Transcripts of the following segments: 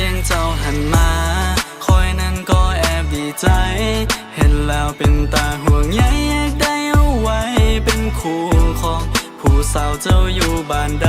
พียงเจ้าหันมาคอยนั้นก็แอบดีใจ เห็นแล้วเป็นตาห่วงใยอยากได้เอาไว้ เป็นคู่ของ ผู้สาวเจ้าอยู่บ้านใด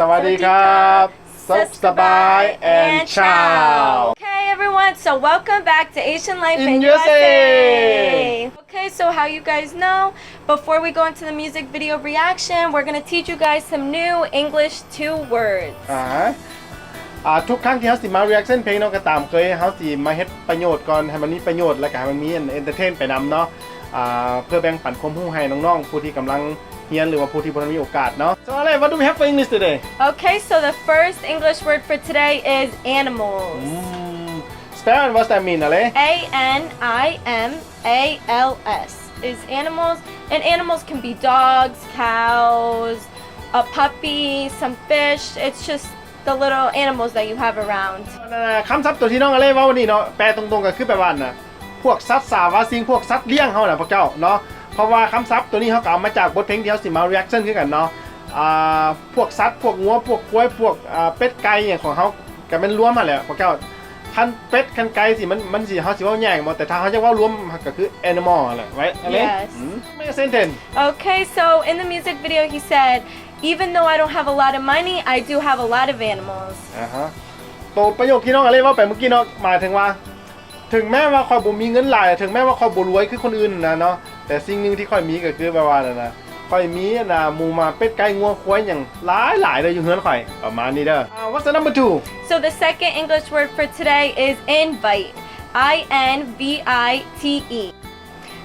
สวัสดีครับซับสบาย and ciao Okay, everyone. So welcome back to Asian Life In in, USA. USA. Okay, so how you guys know, before we go into the music video reaction, we're gonna teach you guys some new English two words. อ่าฮะอ่าทุกครั้งที่เขาสิมา reaction เพลงเน้องก็ตามเคยเขาสิมาเฮ็ดประโยชน์ก่อนให้มันมีประโยชน์และก็ให้มันมีเอนเตอร์เทนไปนำเนาะอ่าเพื่อแบ่งปันความรู้ให้น้องๆผู้ที่กำลัง เรียนหรือว่าผู้ที่บ่ทันมีโอกาสเนาะ So Ale what do we have for English today Okay, so the first English word for today is animals. อืม spell and what's that mean Ale A N I M A L S is animals, and animals can be dogs, cows, a puppy, some fish. It's just the little animals that you have around. คำศัพท์ตัวที่น้องอเล่ว่าวันนี้เนาะแปลตรงๆก็คือแปลว่าน่ะพวกสัตว์สาวาสิ่งพวกสัตว์เลี้ยงเขาน่ะพวกเจ้าเนาะ เพราะว่าคำศัพท์ตัวนี้เขาก็เอามาจากบทเพลงที่เขาสิมา reaction คือกันเนาะอ่าพวกสัตว์พวกงัวพวกกล้วยพวกอ่าเป็ดไก่อย่างของเขาก็เป็นรวมมาแหละพวกเจ้าคันเป็ดคันไก่สิมันมันสิเขาสิเว่าแยกหมดแต่ถ้าเขาจะเว่ารวมก็คือ animal แหละไว้อะไร Yes. ไม่เซนเทน Okay, so in the music video, he said, even though I don't have a lot of money, I do have a lot of animals. อ่าฮะตัวประโยคที่น้องอะไรว่าไปเมื่อกี้เนาะหมายถึงว่า ถึงแม้ว่าคอยบ่มีเงินหลาย ถึงแม้ว่าคอยบ่รวยคือคนอื่นนะเนาะ แต่สิ่งหนึ่งที่คอยมีก็คือแบบว่านั่นนะคอยมีนะหมูหมาเป็ดไก่งัวควายอย่างหลายหลายเลยอยู่เฮือนคอยประมาณนี้เด้ออ่า what's the number two So the second English word for today is invite. I N V I T E.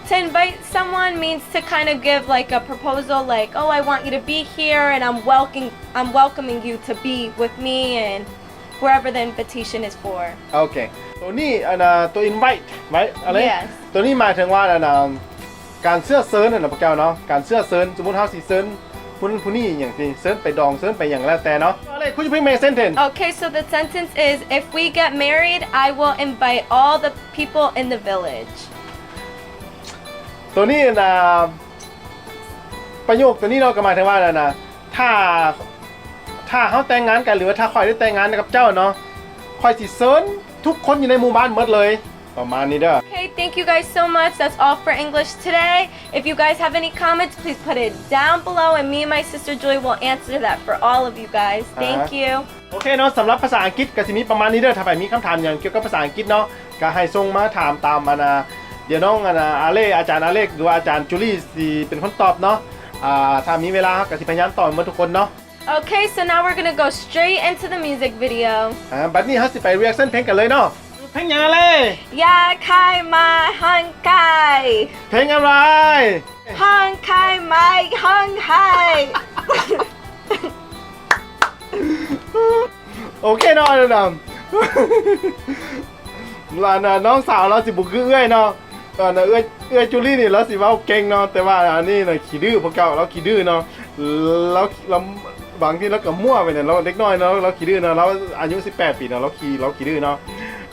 To invite someone means to kind of give like a proposal like, "Oh, I want you to be here and I'm welcoming I'm welcoming you to be with me and wherever the invitation is for." โอเคตัวนี้อันนะตัว invite ไว้อะไร Yes ตัวนี้หมายถึงว่าอันนะ การเสื้อเซิร์นน่ะนะพวกแก้วเนาะการเสื้อเซิร์นสมมุติเฮาสิเซิร์นผู้นั้นผู้นี้อย่างที่เซิร์นไปดองเซิร์นไปอย่างแล้วแต่เนาะอะไรคุณจะพิมพ์เมสเซนเทน Okay, so the sentence is if we get married, I will invite all the people in the village. ตัวนี้นะประโยคตัวนี้เราก็หมายถึงว่านะนะถ้าถ้าเขาแต่งงานกันหรือว่าถ้าคอยได้แต่งงานกับเจ้าเนาะคอยสิเซิร์นทุกคนอยู่ในหมู่บ้านหมดเลย ประมาณนี้เด้อ Okay, thank you guys so much. That's all for English today. If you guys have any comments, please put it down below, and me and my sister Julie will answer that for all of you guys. Thank Uh-huh. you. โอเคเนาะสำหรับภาษาอังกฤษก็สิมีประมาณนี้เด้อถ้าใครมีคำถามอย่างเกี่ยวกับภาษาอังกฤษเนาะก็ให้ส่งมาถามตามมานะเดี๋ยวน้องอะนะอาเล่อาจารย์อาเล่หรือว่าอาจารย์จูลี่สิเป็นคนตอบเนาะอ่าถ้ามีเวลาก็สิพยายามตอบหมาทุกคนเนาะ Okay, so now we're gonna go straight into the music video. อ่าบัดนี้เฮาสิไป reaction เพลงกันเลยเนาะ เพลงอย่างอะไร Ya kai mai hung kai. เพลงอะไร Hung kai mai hung hai. โอเคเนาะเดี๋ยวนะลานะน้องสาวเราสิบุกคือเอื้อยเนาะตอนน่ะเอื้อยเอื้อยจูลี่นี่เราสิเว้าเก่งเนาะแต่ว่าอันนี้น่ะขี้ดื้อพวกเก่าเราขี้ดื้อเนาะแล้วเราบางทีเราก็มั่วไปเนี่ยเราเด็กน้อยเนาะเราขี้ดื้อเนาะเราอายุ 18 ปีเนาะเราขี้เราขี้ดื้อเนาะ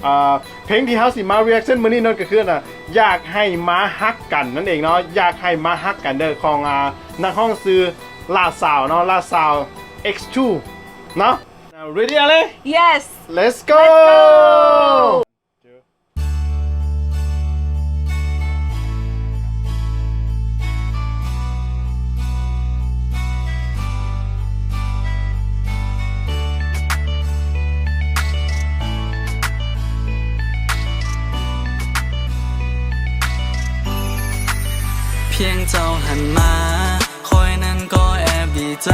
อ่าเพลงที่เฮาสิมา reaction มื้อนี้เนาะก็คือน่ะอยากให้มาฮักกันนั่นเองเนาะอยากให้มาฮักกันเด้อของอ่านักห้องซื้อลาสาวเนาะลาสาว X2 เนาะ Now ready อะไร Yes. Let's go! Let's go! พียงเจ้าหันมา คอยนั้นก็แอบดีใจ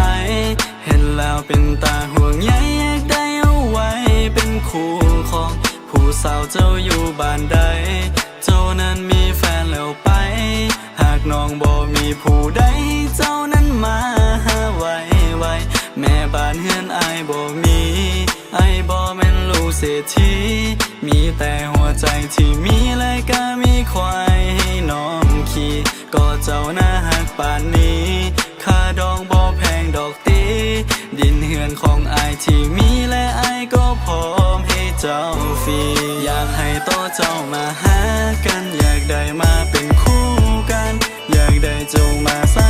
เห็นแล้วเป็นตาห่วงใยอยกได้เอาไว้ เป็นคู่ของ ผู้สาวเจ้าอยู่บ้านใด เจ้านั้นมีแฟนแล้วไป หากน้องบ่มีผู้ใด เจ้านั้นมาหาไว้ไว้ แม่บ้านเฮือนอบ่มี ไอายบ่เศรษฐีมีแต่หัวใจที่มีและก็มีควายให้น้อง ขี่ก็เจ้าหน้าหักป่านนี้ค่าดองบ่แพงดอกตี ดินเหือนของอายที่มีและอายก็พร้อมให้เจ้าฟรีอยากให้โตเจ้ามาหากัน อยากได้มาเป็นคู่กัน อยากได้เจ้ามาส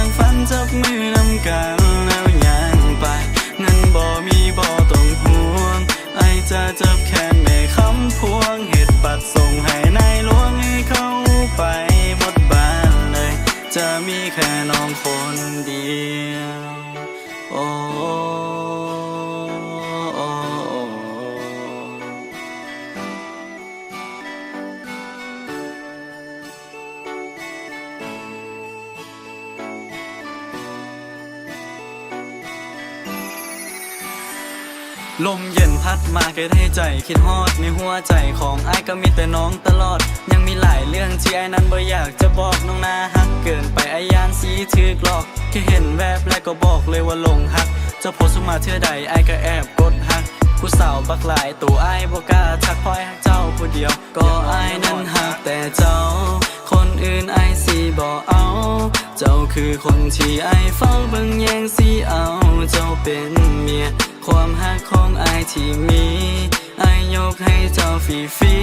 ลมเย็นพัดมาเกิดให้ใจ คิดฮอดในหัวใจของไอ้ก็มีแต่น้องตลอด ยังมีหลายเรื่องที่ไอ้นั้นบ่อยากจะบอกน้องนาฮักเกินไปไอ้ยานสีถือกลอกแค่เห็นแวบแรกก็บอกเลยว่าลงฮักเจ้าโพสต์มาเทื่อใดไอ้ก็แอบกดฮักผู้สาวบักหลายตัวไอ้บ่กล้าทักพราะไอ้ฮักเจ้าผู้เดียว ก็ไอ้นั้นฮักแต่เจ้า คนอื่นไอ้สิบ่เอา เจ้าคือคนที่ไอ้เฝ้าเบิ่งแยงสิเอา เจ้าเป็นเมีย ความหักของไอายที่มีไอายยกให้เจ้าฟรีฟรี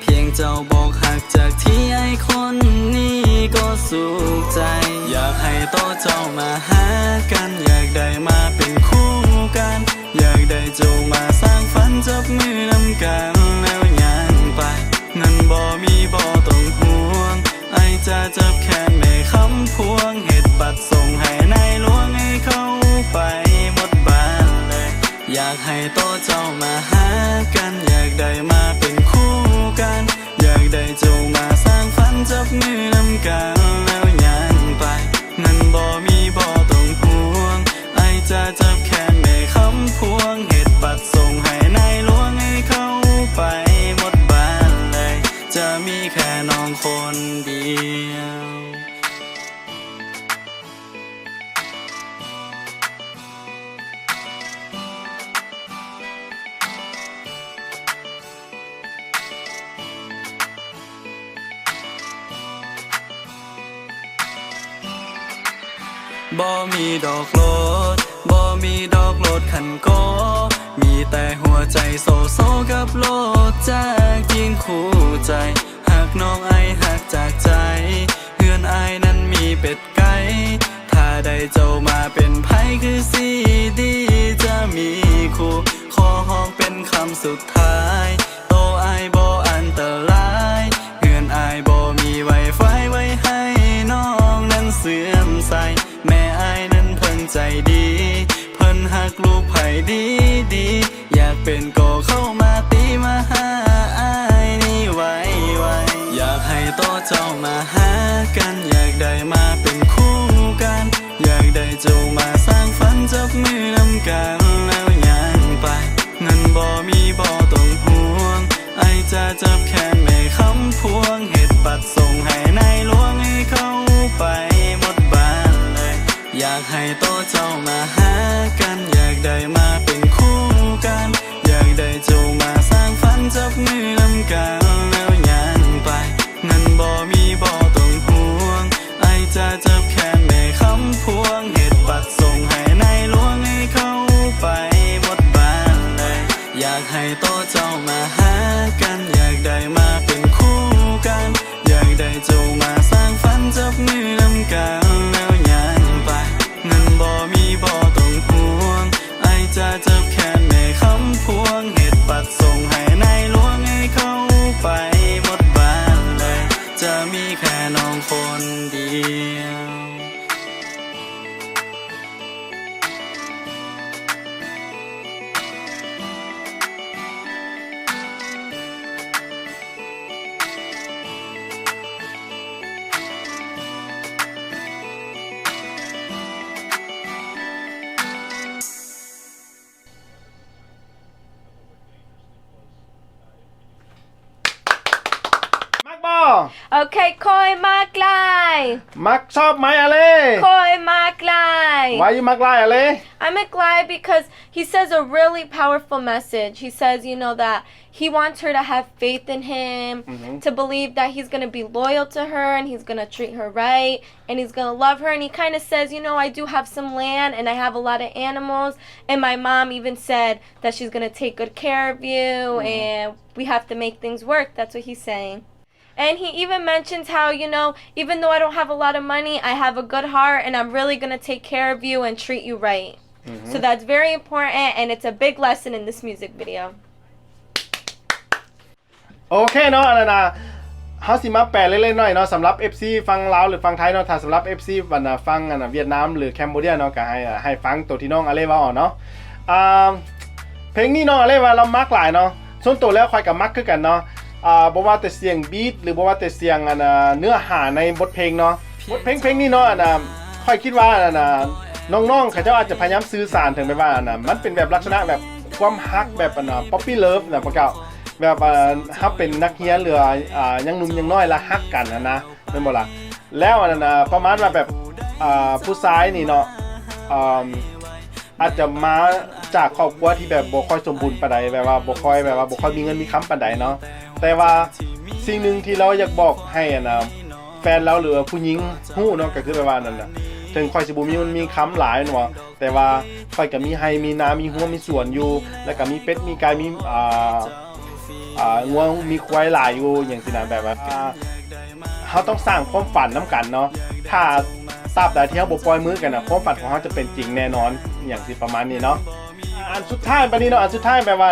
เพียงเจ้าบอกหักจากที่ไอคนนี้ก็สุขใจ อยากให้โตเจ้ามาหากัน อยากได้มาเป็นคู่กัน อยากได้เจ้ามาสร้างฝันจับมือนำกัน ตวเจ้ามาหา บ่มีดอกโรถบ่มีดอกโรถคันโกมีแต่หัวใจโซโซกับโลดจากยิงคู่ใจหากน้องไอหักจากใจเฮือนไอนั้นมีเป็ดไก่ถ้าได้เจ้ามาเป็นไผคือสีดีจะมีคู่ขอห้องเป็นคำสุดท้ายโตไอบ่อันตราย จับแขนแม่คำพวงเห็ดบัตรส่งให้นายหลวงให้เข้าไปหมดบ้านเลย อยากให้โตเจ้ามาหากัน อยากได้มาเป็นคู่กัน อยากได้เจ้ามาสร้างฝันจับมือนำกันแล้วย่างไปเงินบ่มีบ่ต้องห่วง ไอจะจับแขนแม่คำพวงเห็ดบัตรส่งให้นายหลวงให้เข้าไปหมดบ้านเลย อยากให้โตเจ้ามาหากัน น้อ งคนเดียว มักบ่ Okay, koi maglai. มักชอบไหมอะไร Koi maklai. Why you มักไล่อะไร I'm glad because he says a really powerful message. He says, you know, that he wants her to have faith in him, to believe that he's going to be loyal to her and he's going to treat her right and he's going to love her. And he kind of says, you know, I do have some land and I have a lot of animals. And my mom even said that she's going to take good care of you and we have to make things work. That's what he's saying. And he even mentions how, you know, even though I don't have a lot of money, I have a good heart and I'm really going to take care of you and treat you right. So that's very important and it's a big lesson in this music video. โอเคเนาะอันนั้นนะเฮาสิมาแปลเล่นๆหน่อยเนาะสำหรับ FC ฟังลาวหรือฟังไทยเนาะถ้าสำหรับ FC วันน่ะฟังอันน่ะเวียดนามหรือแคมโบเดียเนาะก็ให้อะให้ฟังตัวที่น้องอาเล่ว่าออกเนาะอ่าเพลงนี้น้องอาเล่ว่าเรามักหลายเนาะส่วนตัวแล้วค่อยกับมักคือกันเนาะ อ่าบ่ว่าแต่เสียงบีทหรือบ่ว่าแต่เสียงอันน่ะเนื้อหาในบทเพลงเนาะบทเพลงเพลงนี้เนาะอันน่ะค่อยคิดว่าอันน่ะน้องๆเขาเจ้าอาจจะพยายามสื่อสารถึงไปว่าอันน่ะมันเป็นแบบลักษณะแบบความฮักแบบอันน่ะป๊อปปี้เลิฟนะพวกเก่าแบบอ่าฮับเป็นนักเฮียนหรืออ่ายังหนุ่มยังน้อยและฮักกันนะนะเป็นบ่ล่ะแล้วอันนั้นนะประมาณว่าแบบอ่าผู้ชายนี่เนาะอ่าอาจจะมาจากครอบครัวที่แบบบ่ค่อยสมบูรณ์ปานใดแบบว่าบ่ค่อยแบบว่าบ่ค่อยมีเงินมีค้ำปานใดเนาะ แต่ว่าสิ่งหนึ่งที่เราอยากบอกให้อะนะแฟนเราหรือผู้หญิงฮู้เนาะก็คือแบบว่านั่นน่ะถึงค่อยสิบ่มีมันมีคำหลายเนาะแต่ว่าค่อยก็มีไฮมีนามีหัวมีสวนอยู่ แล้วก็มีเป็ดมีไก่มีอ่าอ่างัวมีควายหลายอยู่อย่างสินะแบบว่าเขาต้องสร้างความฝันน้ำกันเนาะถ้าตราบใดที่เขาบ่ปล่อยมือกันนะความฝันของเขาจะเป็นจริงแน่นอนอย่างสิประมาณนี้เนาะ อันสุดท้ายบัดนี้เนาะอันสุดท้ายแบบว่า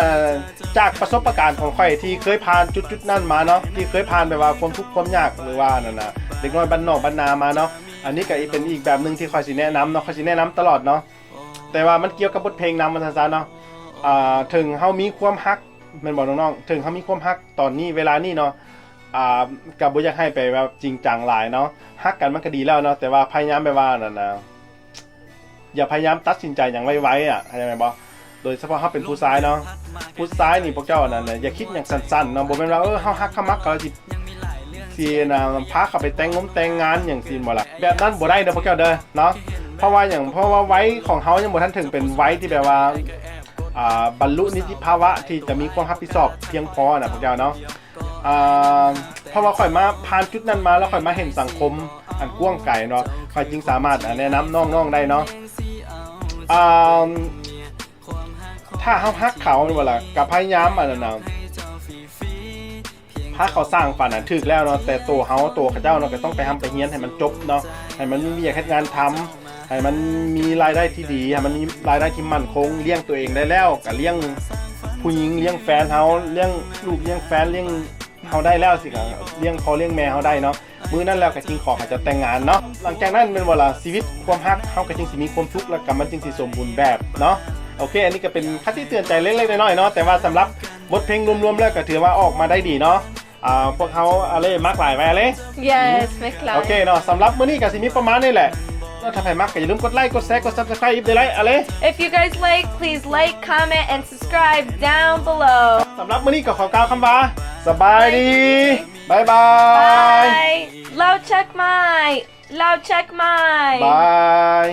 จากประสบการณ์ของข่อยที่เคยผ่านจุดๆนั้นมาเนาะที่เคยผ่านแบบว่าความทุกข์ความยากหรือว่านั่นนะเด็กน้อยบ้านนอกบ้านนามาเนาะอันนี้ก็เป็นอีกแบบหนึ่งที่คอยสิแนะนำเนาะคอยสิแนะนำตลอดเนาะแต่ว่ามันเกี่ยวกับบทเพลงนำมันซะเนาะอ่าถึงเฮามีความฮักแม่นบอกน้องๆถึงเฮามีความฮักตอนนี้เวลานี้เนาะอ่ากับบ่อยากให้ไปแบบจริงจังหลายเนาะฮักกันมันก็ดีแล้วเนาะแต่ว่าพยายามไปว่านั่นนะอย่าพยายามตัดสินใจอย่างไวๆอะเข้าใจไหมบอ โดยเฉพาะเฮาเป็นผู้ชายเนาะผู้ชายนี่พวกเจ้านั่นน่ะอย่าคิดอย่างสั้นๆเนาะบ่แม่นว่าเออเฮาฮักเขามักเขาสิที่นะพาเขาไปแต่งงมแต่งงานอย่างซีนบ่ละแบบนั้นบ่ได้เด้อพวกเจ้าเด้อเนาะเพราะว่าอย่างเพราะว่าไว้ของเขายังบ่ทันถึงเป็นไว้ที่แบบว่าอ่าบรรลุนิติภาวะที่จะมีความรับผิดชอบเพียงพอนะพวกเจ้าเนาะอ่าเพราะว่าข่อยมาผ่านจุดนั้นมาแล้วข่อยมาเห็นสังคมอันกว้างไกลเนาะข่อยจึงสามารถแนะนำน้องๆได้เนาะอ่า ถ้าเฮาฮักเขานี่บ่ล่ะกับพยายามอันนั้นนะถ้าเขาสร้างฝันอะถึกแล้วเนาะแต่ตัวเขาตัวเขาเจ้าเนาะก็ต้องไปทำไปเฮียนให้มันจบเนาะให้มันมีอยากงานทำให้มันมีรายได้ที่ดีให้มันมีรายได้ที่มั่นคงเลี้ยงตัวเองได้แล้วก็เลี้ยงผู้หญิงเลี้ยงแฟนเขาเลี้ยงลูกเลี้ยงแฟนเลี้ยงเขาได้แล้วสิครับเลี้ยงพอเลี้ยงแม่เขาได้เนาะมื้อนั้นแล้วก็จริงขอเขาจะแต่งงานเนาะหลังจากนั้นเป็นเวลาชีวิตความรักเขาก็จึงสิมีความสุขและก็มันจึงสิสมบูรณ์แบบเนาะ โอเค อันนี้ก็เป็นคติเตือนใจเล็กๆน้อยๆเนาะแต่ว่าสำหรับบทเพลงรวมๆแล้วก็ถือว่าออกมาได้ดีเนาะอ่าพวกเขาอะไรมักหลายไปอะไร Yes, McLeod. โอเคเนาะสำหรับมื้อนี้ก็สิมีประมาณนี้แหละแล้วถ้าใครมักก็อย่าลืมกดไลค์กดแชร์กด Subscribe อีกได้เลยอะไร If you guys like, please like, comment, and subscribe down below. สำหรับมื้อนี้ก็ขอกล่าวคำว่าสบายดีบายบาย Bye. Loud check my. Loud check my. บาย